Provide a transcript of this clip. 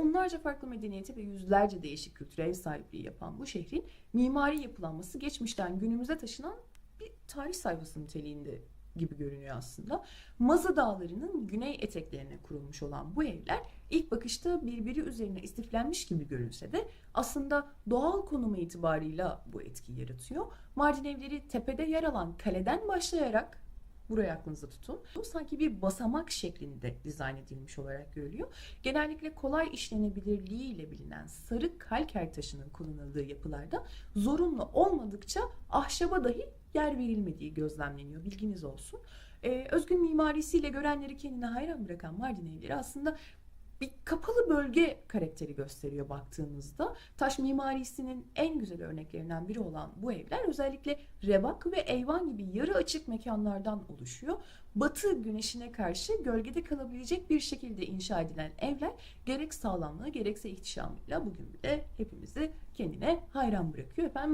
onlarca farklı medeniyete ve yüzlerce değişik kültüre ev sahipliği yapan bu şehrin mimari yapılanması geçmişten günümüze taşınan bir tarih sayfası niteliğinde gibi görünüyor aslında. Mazı Dağları'nın güney eteklerine kurulmuş olan bu evler ilk bakışta birbiri üzerine istiflenmiş gibi görünse de aslında doğal konumu itibarıyla bu etkiyi yaratıyor. Mardin evleri tepede yer alan kaleden başlayarak Burayı aklınızda tutun. Bu sanki bir basamak şeklinde dizayn edilmiş olarak görülüyor. Genellikle kolay işlenebilirliğiyle bilinen sarı kalker taşının kullanıldığı yapılarda zorunlu olmadıkça ahşaba dahi yer verilmediği gözlemleniyor. Bilginiz olsun. Ee, özgün mimarisiyle görenleri kendine hayran bırakan Mardin evleri aslında bir kapalı bölge karakteri gösteriyor baktığınızda. Taş mimarisinin en güzel örneklerinden biri olan bu evler özellikle rebak ve eyvan gibi yarı açık mekanlardan oluşuyor. Batı güneşine karşı gölgede kalabilecek bir şekilde inşa edilen evler gerek sağlamlığı gerekse ihtişamıyla bugün bile hepimizi kendine hayran bırakıyor. Efendim